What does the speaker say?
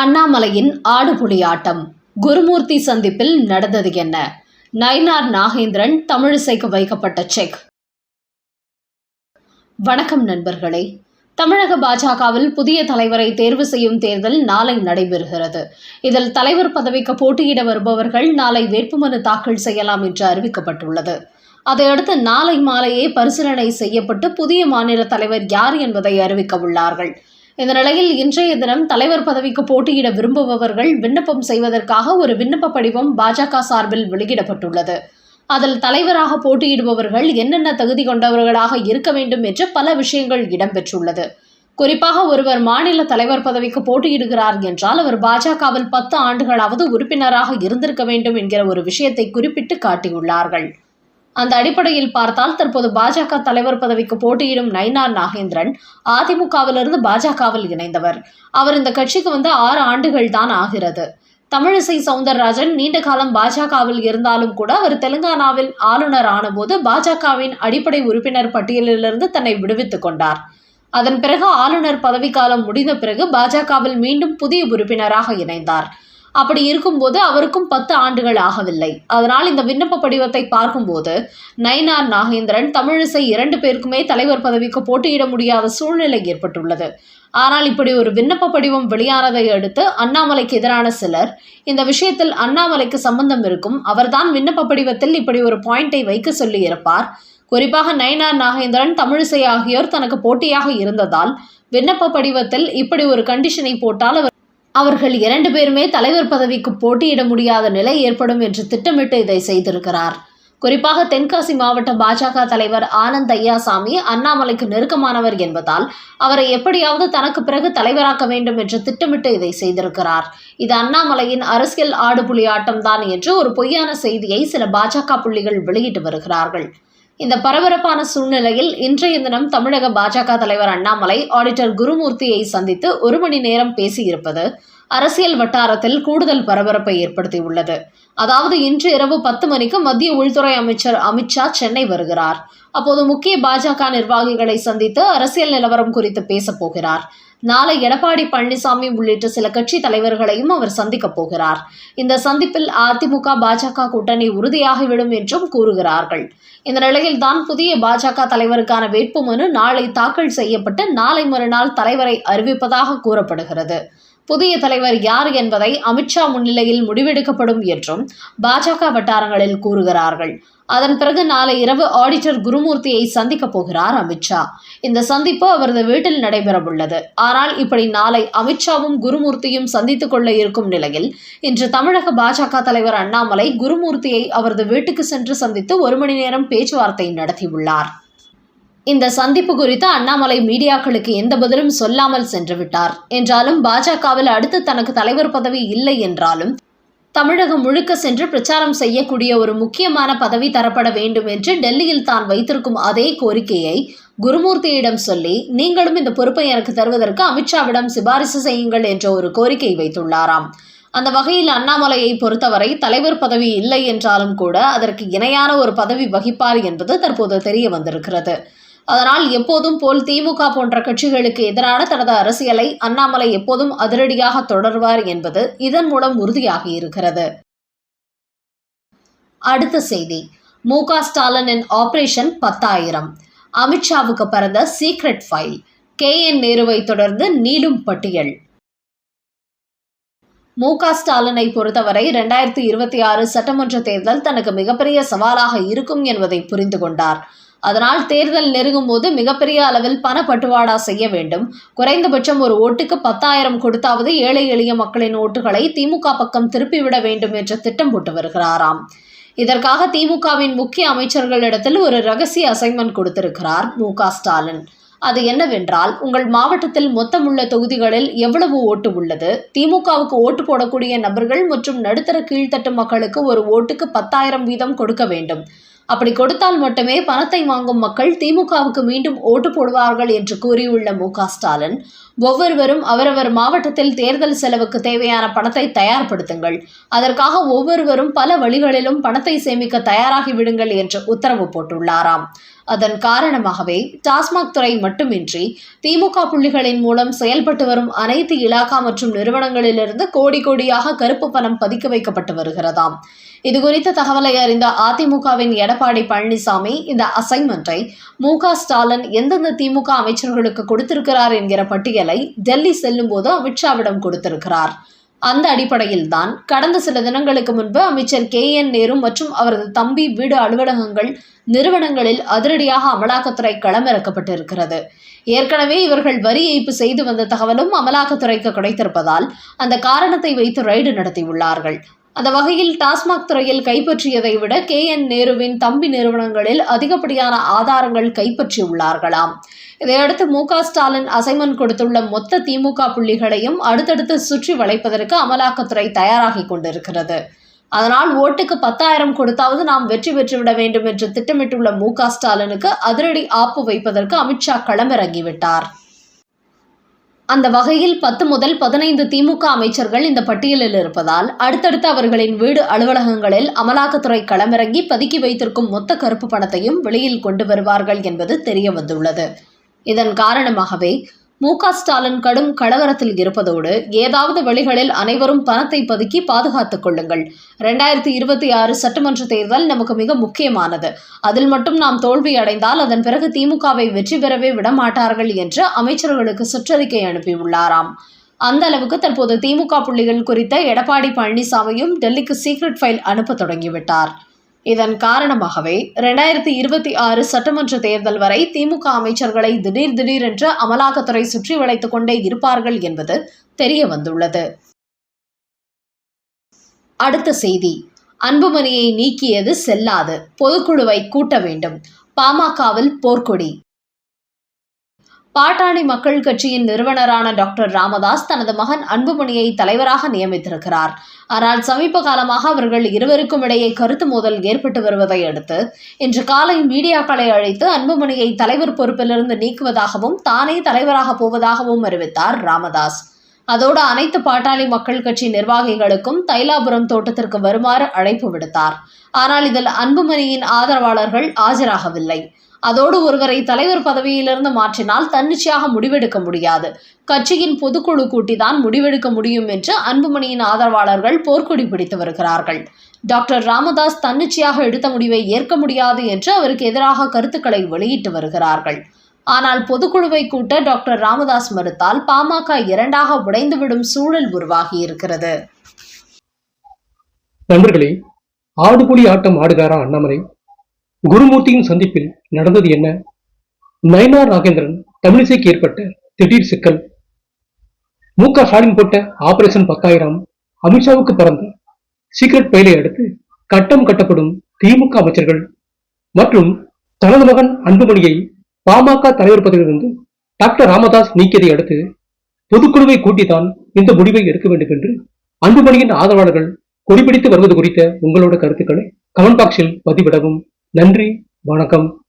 அண்ணாமலையின் ஆடுபுலி ஆட்டம் குருமூர்த்தி சந்திப்பில் நடந்தது என்ன? நயினார் நாகேந்திரன் தமிழிசைக்கு வைக்கப்பட்ட செக். வணக்கம் நண்பர்களே. தமிழக பாஜகவில் புதிய தலைவரை தேர்வு செய்யும் தேர்தல் நாளை நடைபெறுகிறது. இதில் தலைவர் பதவிக்கு போட்டியிட வருபவர்கள் நாளை வேட்புமனு தாக்கல் செய்யலாம் என்று அறிவிக்கப்பட்டுள்ளது. அதையடுத்து நாளை மாலையே பரிசீலனை செய்யப்பட்டு புதிய மாநில தலைவர் யார் என்பதை அறிவிக்க உள்ளார்கள். இந்த நிலையில் இன்றைய தினம் தலைவர் பதவிக்கு போட்டியிட விரும்புபவர்கள் விண்ணப்பம் செய்வதற்காக ஒரு விண்ணப்ப படிவம் பாஜக சார்பில் வெளியிடப்பட்டுள்ளது. அதில் தலைவராக போட்டியிடுபவர்கள் என்னென்ன தகுதி கொண்டவர்களாக இருக்க வேண்டும் என்று பல விஷயங்கள் இடம்பெற்றுள்ளது. குறிப்பாக ஒருவர் மாநில தலைவர் பதவிக்கு போட்டியிடுகிறார் என்றால் அவர் பாஜகவில் பத்து ஆண்டுகளாவது உறுப்பினராக இருந்திருக்க வேண்டும் என்கிற ஒரு விஷயத்தை குறிப்பிட்டு காட்டியுள்ளார்கள். அந்த அடிப்படையில் பார்த்தால் தற்போது பாஜக தலைவர் பதவிக்கு போட்டியிடும் நயினார் நாகேந்திரன் அதிமுகவிலிருந்து பாஜகவில் இணைந்தவர். அவர் இந்த கட்சிக்கு வந்து ஆறு ஆண்டுகள் தான் ஆகிறது. தமிழிசை சவுந்தரராஜன் நீண்ட காலம் பாஜகவில் இருந்தாலும் கூட அவர் தெலுங்கானாவில் ஆளுநர் ஆனபோது பாஜகவின் அடிப்படை உறுப்பினர் பட்டியலிலிருந்து தன்னை விடுவித்துக் கொண்டார். அதன் பிறகு ஆளுநர் பதவிக்காலம் முடிந்த பிறகு பாஜகவில் மீண்டும் புதிய உறுப்பினராக இணைந்தார். அப்படி இருக்கும்போது அவருக்கும் பத்து ஆண்டுகள் ஆகவில்லை. அதனால் இந்த விண்ணப்ப படிவத்தை பார்க்கும்போது நயினார் நாகேந்திரன் தமிழிசை இரண்டு பேருக்குமே தலைவர் பதவிக்கு போட்டியிட முடியாத சூழ்நிலை ஏற்பட்டுள்ளது. ஆனால் இப்படி ஒரு விண்ணப்ப படிவம் வெளியானதை அடுத்து அண்ணாமலைக்கு எதிரான சிலர் இந்த விஷயத்தில் அண்ணாமலைக்கு சம்பந்தம் இருக்கும் அவர்தான் விண்ணப்ப படிவத்தில் இப்படி ஒரு பாயிண்டை வைக்க சொல்லி இருப்பார். குறிப்பாக நயினார் நாகேந்திரன் தமிழிசை ஆகியோர் தனக்கு போட்டியாக இருந்ததால் விண்ணப்ப படிவத்தில் இப்படி ஒரு கண்டிஷனை போட்டால் அவர் அவர்கள் இரண்டு பேருமே தலைவர் பதவிக்கு போட்டியிட முடியாத நிலை ஏற்படும் என்று திட்டமிட்டு இதை செய்திருக்கிறார். குறிப்பாக தென்காசி மாவட்ட பாஜக தலைவர் ஆனந்த் ஐயாசாமி அண்ணாமலைக்கு நெருக்கமானவர் என்பதால் அவரை எப்படியாவது தனக்கு பிறகு தலைவராக்க வேண்டும் என்று திட்டமிட்டு இதை செய்திருக்கிறார். இது அண்ணாமலையின் அரசியல் ஆடுபுலி ஆட்டம்தான் என்று ஒரு பொய்யான செய்தியை சில பாஜக புள்ளிகள் வெளியிட்டு வருகிறார்கள். இந்த பரபரப்பான சூழ்நிலையில் இன்றைய தினம் தமிழக பாஜக தலைவர் அண்ணாமலை ஆடிட்டர் குருமூர்த்தியை சந்தித்து ஒரு மணி நேரம் பேசியிருப்பது அரசியல் வட்டாரத்தில் கூடுதல் பரபரப்பை ஏற்படுத்தியுள்ளது. அதாவது இன்று இரவு பத்து மணிக்கு மத்திய உள்துறை அமைச்சர் அமித்ஷா சென்னை வருகிறார். அப்போது முக்கிய பாஜக நிர்வாகிகளை சந்தித்து அரசியல் நிலவரம் குறித்து பேசப் போகிறார். நாளை எடப்பாடி பழனிசாமி உள்ளிட்ட சில கட்சி தலைவர்களையும் அவர் சந்திக்கப் போகிறார். இந்த சந்திப்பில் அதிமுக பாஜக கூட்டணி உறுதியாகிவிடும் என்றும் கூறுகிறார்கள். இந்த நிலையில் தான் புதிய பாஜக தலைவருக்கான வேட்புமனு நாளை தாக்கல் செய்யப்பட்டு நாளை மறுநாள் தலைவரை அறிவிப்பதாக கூறப்படுகிறது. புதிய தலைவர் யார் என்பதை அமித்ஷா முன்னிலையில் முடிவெடுக்கப்படும் என்றும் பாஜக வட்டாரங்களில் கூறுகிறார்கள். அதன் பிறகு நாளை இரவு ஆடிட்டர் குருமூர்த்தியை சந்திக்கப் போகிறார் அமித்ஷா இந்த சந்திப்பு அவரது வீட்டில் நடைபெறவுள்ளது. ஆனால் இப்படி நாளை அமித்ஷாவும் குருமூர்த்தியும் சந்தித்துக் கொள்ள இருக்கும் நிலையில் இன்று தமிழக பாஜக தலைவர் அண்ணாமலை குருமூர்த்தியை அவரது வீட்டுக்கு சென்று சந்தித்து ஒரு மணி நேரம் பேச்சுவார்த்தை நடத்தியுள்ளார். இந்த சந்திப்பு குறித்து அண்ணாமலை மீடியாக்களுக்கு எந்த பதிலும் சொல்லாமல் சென்று விட்டார். என்றாலும் பாஜகவில் அடுத்து தனக்கு தலைவர் பதவி இல்லை என்றாலும் தமிழகம் முழுக்க சென்று பிரச்சாரம் செய்யக்கூடிய ஒரு முக்கியமான பதவி தரப்பட வேண்டும் என்று டெல்லியில் தான் வைத்திருக்கும் அதே கோரிக்கையை குருமூர்த்தியிடம் சொல்லி நீங்களும் இந்த பொறுப்பை எனக்கு தருவதற்கு அமித்ஷாவிடம் சிபாரிசு செய்யுங்கள் என்ற ஒரு கோரிக்கை வைத்துள்ளாராம். அந்த வகையில் அண்ணாமலையை பொறுத்தவரை தலைவர் பதவி இல்லை என்றாலும் கூட அதற்கு இணையான ஒரு பதவி வகிப்பார் என்பது தற்போது தெரிய வந்திருக்கிறது. அதனால் எப்போதும் போல் திமுக போன்ற கட்சிகளுக்கு எதிரான தனது அரசியலை அண்ணாமலை எப்போதும் அதிரடியாக தொடர்வார் என்பது இதன் மூலம் உறுதியாகி இருக்கிறது. அடுத்த செய்தி. மு க ஸ்டாலினின் ஆபரேஷன் பத்தாயிரம். அமித்ஷாவுக்கு பிறந்த சீக்ரெட் ஃபைல். கே. என். நேருவை தொடர்ந்து நீளும் பட்டியல். மு க ஸ்டாலினை பொறுத்தவரை இரண்டாயிரத்தி இருபத்தி ஆறு சட்டமன்ற தேர்தல் தனக்கு மிகப்பெரிய சவாலாக இருக்கும் என்பதை புரிந்து கொண்டார். அதனால் தேர்தல் நெருங்கும் போது மிகப்பெரிய அளவில் பணப்பட்டுவாடா செய்ய வேண்டும். குறைந்தபட்சம் ஒரு ஓட்டுக்கு பத்தாயிரம் கொடுத்தாவது ஏழை எளிய மக்களின் ஓட்டுகளை திமுக பக்கம் திருப்பிவிட வேண்டும் என்று திட்டம் போட்டு வருகிறாராம். இதற்காக திமுகவின் முக்கிய அமைச்சர்களிடத்தில் ஒரு ரகசிய அசைன்மெண்ட் கொடுத்திருக்கிறார் மு. ஸ்டாலின். அது என்னவென்றால் உங்கள் மாவட்டத்தில் மொத்தமுள்ள தொகுதிகளில் எவ்வளவு ஓட்டு உள்ளது? திமுகவுக்கு ஓட்டு போடக்கூடிய நபர்கள் மற்றும் நடுத்தர கீழ்த்தட்டு மக்களுக்கு ஒரு ஓட்டுக்கு பத்தாயிரம் வீதம் கொடுக்க வேண்டும். அப்படி கொடுத்தால் மட்டுமே பணத்தை வாங்கும் மக்கள் திமுகவுக்கு மீண்டும் ஓட்டு போடுவார்கள் என்று கூறியுள்ள மு ஸ்டாலின் ஒவ்வொருவரும் அவரவர் மாவட்டத்தில் தேர்தல் செலவுக்கு தேவையான பணத்தை தயார்படுத்துங்கள். அதற்காக ஒவ்வொருவரும் பல வழிகளிலும் பணத்தை சேமிக்க தயாராகி விடுங்கள் என்று உத்தரவு போட்டுள்ளாராம். அதன் காரணமாகவே டாஸ்மாக் துறை மட்டுமின்றி திமுக புள்ளிகளின் மூலம் செயல்பட்டு வரும் அனைத்து இலாகா மற்றும் நிறுவனங்களிலிருந்து கோடி கோடியாக கருப்பு பணம் பதுக்கி வைக்கப்பட்டு வருகிறதாம். இதுகுறித்த தகவலை அறிந்த அதிமுகவின் எடப்பாடி பழனிசாமி இந்த அசைன்மெண்ட்டை மு க ஸ்டாலின் எந்தெந்த திமுக அமைச்சர்களுக்கு கொடுத்திருக்கிறார் என்கிற பட்டியலை டெல்லி செல்லும்போது அமித்ஷாவிடம் கொடுத்திருக்கிறார். அந்த அடிப்படையில் தான் கடந்த சில தினங்களுக்கு முன்பு அமைச்சர் கே என் நேரு மற்றும் அவரது தம்பி வீடு அலுவலகங்கள் நிறுவனங்களில் அதிரடியாக அமலாக்கத்துறை களமிறக்கப்பட்டிருக்கிறது ஏற்கனவே இவர்கள் வரி ஏய்ப்பு செய்து வந்த தகவலும் அமலாக்கத்துறைக்கு கிடைத்திருப்பதால் அந்த காரணத்தை வைத்து ரைடு நடத்தியுள்ளார்கள். அந்த வகையில் டாஸ்மாக் துறையில் கைப்பற்றியதை விட கே என் நேருவின் தம்பி நிறுவனங்களில் அதிகப்படியான ஆதாரங்கள் கைப்பற்றியுள்ளார்களாம். இதையடுத்து மு க ஸ்டாலின் அசைன்மெண்ட் கொடுத்துள்ள மொத்த திமுக புள்ளிகளையும் அடுத்தடுத்து சுற்றி வளைப்பதற்கு அமலாக்கத்துறை தயாராகி கொண்டிருக்கிறது. அதனால் ஓட்டுக்கு பத்தாயிரம் கொடுத்தாவது நாம் வெற்றி பெற்றுவிட வேண்டும் என்று திட்டமிட்டுள்ள மு க ஸ்டாலினுக்கு அதிரடி ஆப்பு வைப்பதற்கு அமித்ஷா களமிறங்கிவிட்டார். அந்த வகையில் பத்து முதல் பதினைந்து திமுக அமைச்சர்கள் இந்த பட்டியலில் இருப்பதால் அடுத்தடுத்து அவர்களின் வீடு அலுவலகங்களில் அமலாக்கத்துறை களமிறங்கி பதுக்கி வைத்திருக்கும் மொத்த கருப்பு பணத்தையும் வெளியில் கொண்டு வருவார்கள் என்பது தெரிய வந்துள்ளது. இதன் காரணமாகவே மு ஸ்டாலின் கடும் கலவரத்தில் இருப்பதோடு ஏதாவது வழிகளில் அனைவரும் பணத்தை பதுக்கி பாதுகாத்துக் கொள்ளுங்கள். ரெண்டாயிரத்தி இருபத்தி ஆறு சட்டமன்ற தேர்தல் நமக்கு மிக முக்கியமானது. அதில் மட்டும் நாம் தோல்வி அடைந்தால் அதன் பிறகு திமுகவை வெற்றி பெறவே விடமாட்டார்கள் என்று அமைச்சர்களுக்கு சுற்றறிக்கை அனுப்பியுள்ளாராம். அந்த அளவுக்கு தற்போது திமுக புள்ளிகள் குறித்த எடப்பாடி பழனிசாமியும் டெல்லிக்கு சீக்ரெட் ஃபைல் அனுப்ப தொடங்கிவிட்டார். இதன் காரணமாகவே ரெண்டாயிரத்தி இருபத்தி ஆறு சட்டமன்ற தேர்தல் வரை திமுக அமைச்சர்களை திடீர் திடீரென்று அமலாக்கத்துறை சுற்றி வளைத்துக் கொண்டே இருப்பார்கள் என்பது தெரிய வந்துள்ளது. அடுத்த செய்தி. அன்புமணியை நீக்கியது செல்லாது. பொதுக்குழுவை கூட்ட வேண்டும். பாமகவில் போர்க்கொடி. பாட்டாளி மக்கள் கட்சியின் நிறுவனரான டாக்டர் ராமதாஸ் தனது மகன் அன்புமணியை தலைவராக நியமித்திருக்கிறார். ஆனால் சமீப காலமாக அவர்கள் இருவருக்கும் இடையே கருத்து மோதல் ஏற்பட்டு வருவதை அடுத்து இன்று காலை மீடியாக்களை அழைத்து அன்புமணியை தலைவர் பொறுப்பிலிருந்து நீக்குவதாகவும் தானே தலைவராக போவதாகவும் அறிவித்தார் ராமதாஸ். அதோடு அனைத்து பாட்டாளி மக்கள் கட்சி நிர்வாகிகளுக்கும் தைலாபுரம் தோட்டத்திற்கு வருமாறு அழைப்பு விடுத்தார். ஆனால் இதில் அன்புமணியின் ஆதரவாளர்கள் ஆஜராகவில்லை. அதோடு ஒருவரை தலைவர் பதவியிலிருந்து மாற்றினால் தன்னிச்சையாக முடிவெடுக்க முடியாது. கட்சியின் பொதுக்குழு கூட்டிதான் முடிவெடுக்க முடியும் என்று அன்புமணியின் ஆதரவாளர்கள் போர்க்கொடி பிடித்து வருகிறார்கள். டாக்டர் ராமதாஸ் தன்னிச்சையாக எடுத்த முடிவை ஏற்க முடியாது என்று அவருக்கு எதிராக கருத்துக்களை வெளியிட்டு வருகிறார்கள். ஆனால் பொதுக்குழுவை கூட்ட டாக்டர் ராமதாஸ் மறுத்தால் பாமக இரண்டாக உடைந்துவிடும் சூழல் உருவாகி இருக்கிறது. நண்பர்களே ஆடுபுலி ஆட்டம் ஆடுகாரா அண்ணாமலை? குருமூர்த்தியின் சந்திப்பில் நடந்தது என்ன? நயனார் நாகேந்திரன் தமிழிசைக்கு ஏற்பட்ட திடீர் சிக்கல். மு க ஸ்டாலின் போட்ட ஆபரேஷன் பத்தாயிரம் அமித்ஷாவுக்கு பறந்த சீக்ரெட் பயிலை அடுத்து கட்டம் கட்டப்படும் திமுக அமைச்சர்கள் மற்றும் தனது மகன் அன்புமணியை பாமக தலைவர் பதவியிலிருந்து டாக்டர் ராமதாஸ் நீக்கியதை அடுத்து பொதுக்குழுவை கூட்டித்தான் இந்த முடிவை எடுக்க வேண்டும் என்று அன்புமணியின் ஆதரவாளர்கள் கொடிபிடித்து வருவது குறித்த உங்களோட கருத்துக்களை கமெண்ட் பாக்ஸில் பதிவிடவும். நன்றி வணக்கம்.